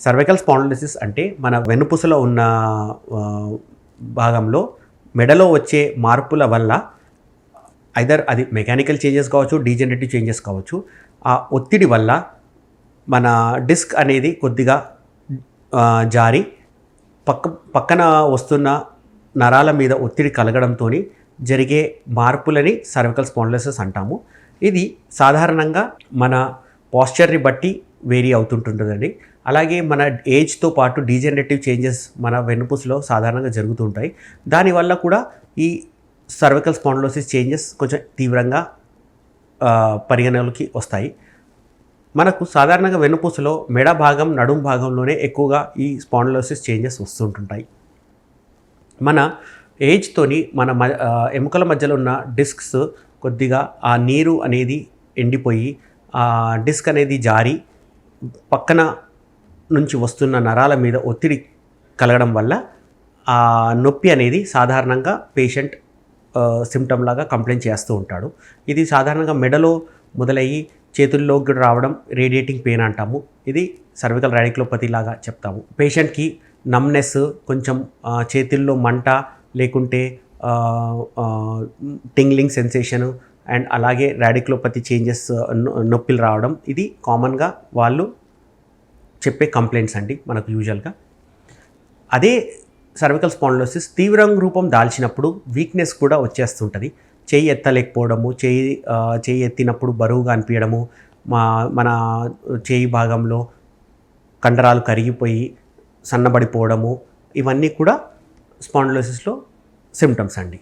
Cervical స్పాండలిసిస్ అంటే మన వెన్నుపూసలో ఉన్న భాగంలో మెడలో వచ్చే మార్పుల వల్ల ఐదర్ అది మెకానికల్ చేంజెస్ కావచ్చు డీజనరేటివ్ చేంజెస్ కావచ్చు ఆ ఒత్తిడి వల్ల మన డిస్క్ అనేది కొద్దిగా జారి పక్క పక్కన వస్తున్న నరాల మీద ఒత్తిడి కలగడంతో జరిగే మార్పులని సర్వికల్ స్పాండిలోసిస్ అంటాము. ఇది సాధారణంగా మన పాస్చర్ని బట్టి వేరీ అవుతుంటుంటుందండి అలాగే మన ఏజ్తో పాటు డీజనరేటివ్ చేంజెస్ మన వెన్నుపూసలో సాధారణంగా జరుగుతుంటాయి. దానివల్ల కూడా ఈ సర్వికల్ స్పాండ్లోసిస్ చేంజెస్ కొంచెం తీవ్రంగా పరిగణలోకి వస్తాయి. మనకు సాధారణంగా వెన్నుపూసలో మెడ భాగం నడుం భాగంలోనే ఎక్కువగా ఈ స్పాండ్లోసిస్ చేంజెస్ వస్తుంటుంటాయి. మన ఏజ్తోని మన మ ఎముకల మధ్యలో ఉన్న డిస్క్స్ కొద్దిగా ఆ నీరు అనేది ఎండిపోయి ఆ డిస్క్ అనేది జారి పక్కన నుంచి వస్తున్న నరాల మీద ఒత్తిడి కలగడం వల్ల ఆ నొప్పి అనేది సాధారణంగా పేషెంట్ సిమ్టమ్ లాగా కంప్లైంట్ చేస్తూ ఉంటాడు. ఇది సాధారణంగా మెడలో మొదలయ్యి చేతుల్లోకి రావడం రేడియేటింగ్ పెయిన్ అంటాము. ఇది సర్వికల్ రాడిక్లోపతి లాగా చెప్తాము. పేషెంట్కి నమ్నెస్ కొంచెం చేతుల్లో మంట లేకుంటే టింగ్లింగ్ సెన్సేషన్ అండ్ అలాగే రాడిక్లోపతి చేంజెస్ నొప్పిలు రావడం ఇది కామన్గా వాళ్ళు చెప్పే కంప్లైంట్స్ అండి మనకు యూజువల్గా. అదే సర్వికల్ స్పాండ్లోసిస్ తీవ్రం రూపం దాల్చినప్పుడు వీక్నెస్ కూడా వచ్చేస్తుంటుంది. చేయి ఎత్తలేకపోవడము చేయి చేయి ఎత్తినప్పుడు బరువుగా అనిపించడము మా మన చేయి భాగంలో కండరాలు కరిగిపోయి సన్నబడిపోవడము ఇవన్నీ కూడా స్పాండ్లోసిస్లో సిమ్టమ్స్ అండి.